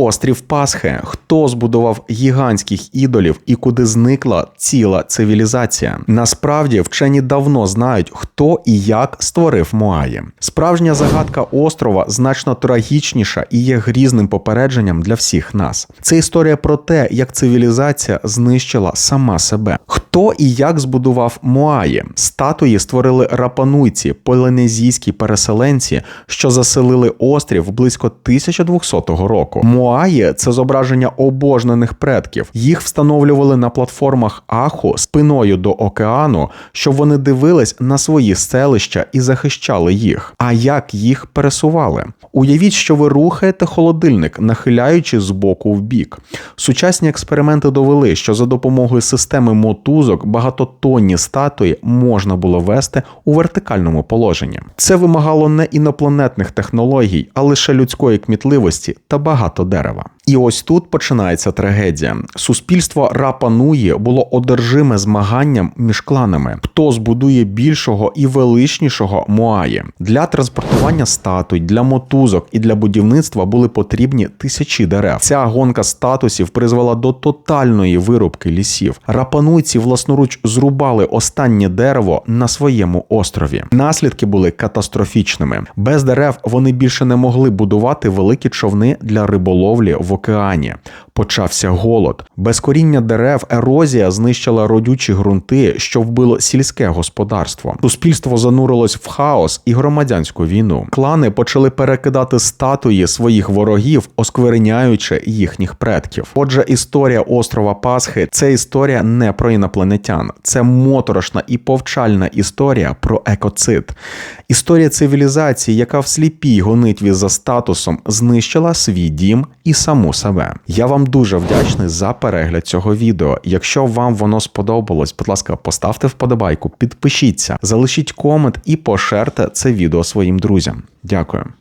Острів Пасхи. Хто збудував гігантських ідолів і куди зникла ціла цивілізація? Насправді вчені давно знають, хто і як створив Моаї. Справжня загадка острова значно трагічніша і є грізним попередженням для всіх нас. Це історія про те, як цивілізація знищила сама себе. Хто і як збудував Моаї? Статуї створили рапануйці, полінезійські переселенці, що заселили острів близько 1200 року. Моаї це зображення обожнених предків. Їх встановлювали на платформах Аху спиною до океану, щоб вони дивились на свої селища і захищали їх. А як їх пересували? Уявіть, що ви рухаєте холодильник, нахиляючи з боку в бік. Сучасні експерименти довели, що за допомогою системи мотузок багатотонні статуї можна було вести у вертикальному положенні. Це вимагало не інопланетних технологій, а лише людської кмітливості та багато дерева. І ось тут починається трагедія. Суспільство Рапануї було одержиме змаганням між кланами, хто збудує більшого і величнішого Моаї. Для транспортування статуй, для мотузок і для будівництва були потрібні тисячі дерев. Ця гонка статусів призвела до тотальної вирубки лісів. Рапануйці власноруч зрубали останнє дерево на своєму острові. Наслідки були катастрофічними. Без дерев вони більше не могли будувати великі човни для риболовлі в океані. Почався голод. Без коріння дерев ерозія знищила родючі ґрунти, що вбило сільське господарство. Суспільство занурилось в хаос і громадянську війну. Клани почали перекидати статуї своїх ворогів, оскверняючи їхніх предків. Отже, історія острова Пасхи це історія не про інопланетян, це моторошна і повчальна історія про екоцид. Історія цивілізації, яка в сліпій гонитві за статусом знищила свій дім і саму себе. Я вам дуже вдячний за перегляд цього відео. Якщо вам воно сподобалось, будь ласка, поставте вподобайку, підпишіться, залишіть комент і пошерте це відео своїм друзям. Дякую.